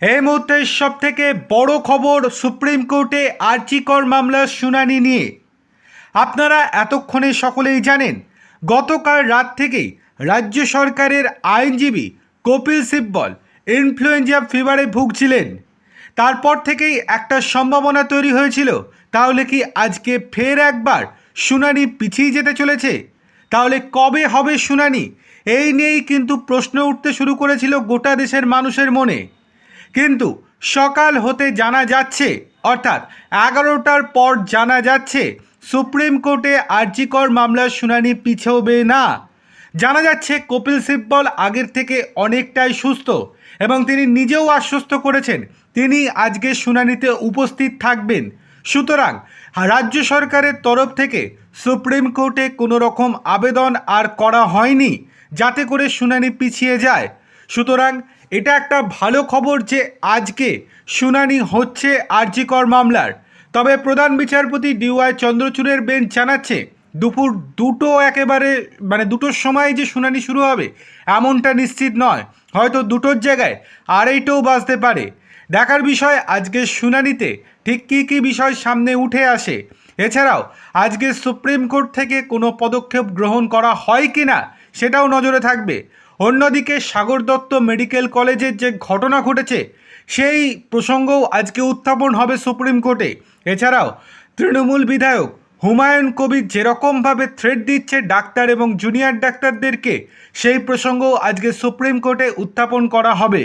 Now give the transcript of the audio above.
এই মুহূর্তে সব থেকে বড় খবর সুপ্রিম কোর্টে আর্চিকর মামলার শুনানি নিয়ে। আপনারা এতক্ষণে সকলেই জানেন, গতকাল রাত থেকেই রাজ্য সরকারের আইনজীবী কপিল সিব্বল ইনফ্লুয়েঞ্জা ফিভারে ভুগছিলেন। তারপর থেকেই একটা সম্ভাবনা তৈরি হয়েছিল। তাহলে কি আজকে ফের একবার শুনানি পিছিয়ে যেতে চলেছে? তাহলে কবে হবে শুনানি? এই নিয়েই কিন্তু প্রশ্ন উঠতে শুরু করেছিল গোটা দেশের মানুষের মনে। কিন্তু সকাল হতে জানা যাচ্ছে, অর্থাৎ এগারোটার পর জানা যাচ্ছে, সুপ্রিম কোর্টে আর্জিকর মামলার শুনানি পিছবে না। জানা যাচ্ছে, কপিল সিব্বল আগের থেকে অনেকটাই সুস্থ এবং তিনি নিজেও আশ্বস্ত করেছেন, তিনি আজকে শুনানিতে উপস্থিত থাকবেন। সুতরাং রাজ্য সরকারের তরফ থেকে সুপ্রিম কোর্টে কোনো রকম আবেদন আর করা হয়নি, যাতে করে শুনানি পিছিয়ে যায়। সুতরাং এটা একটা ভালো খবর যে আজকে শুনানি হচ্ছে আরজিকর মামলার। তবে প্রধান বিচারপতি ডিওয়াই চন্দ্রচূড়ের বেঞ্চ জানাচ্ছে, দুপুর দুটো একেবারে মানে দুটোর সময় যে শুনানি শুরু হবে, এমনটা নিশ্চিত নয়। হয়তো দুটোর জায়গায় আড়াইটেও বাজতে পারে। দেখার বিষয়, আজকের শুনানিতে ঠিক কী কী বিষয় সামনে উঠে আসে? এছাড়াও, আজকে সুপ্রিম কোর্ট থেকে কোনো পদক্ষেপ গ্রহণ করা হয় কি না সেটাও নজরে থাকবে। অন্যদিকে সাগর দত্ত মেডিকেল কলেজের যে ঘটনা ঘটেছে, সেই প্রসঙ্গও আজকে উত্থাপন হবে সুপ্রিম কোর্টে। এছাড়াও তৃণমূল বিধায়ক হুমায়ুন কবির যেরকমভাবে থ্রেট দিচ্ছে ডাক্তার এবং জুনিয়র ডাক্তারদেরকে, সেই প্রসঙ্গও আজকে সুপ্রিম কোর্টে উত্থাপন করা হবে।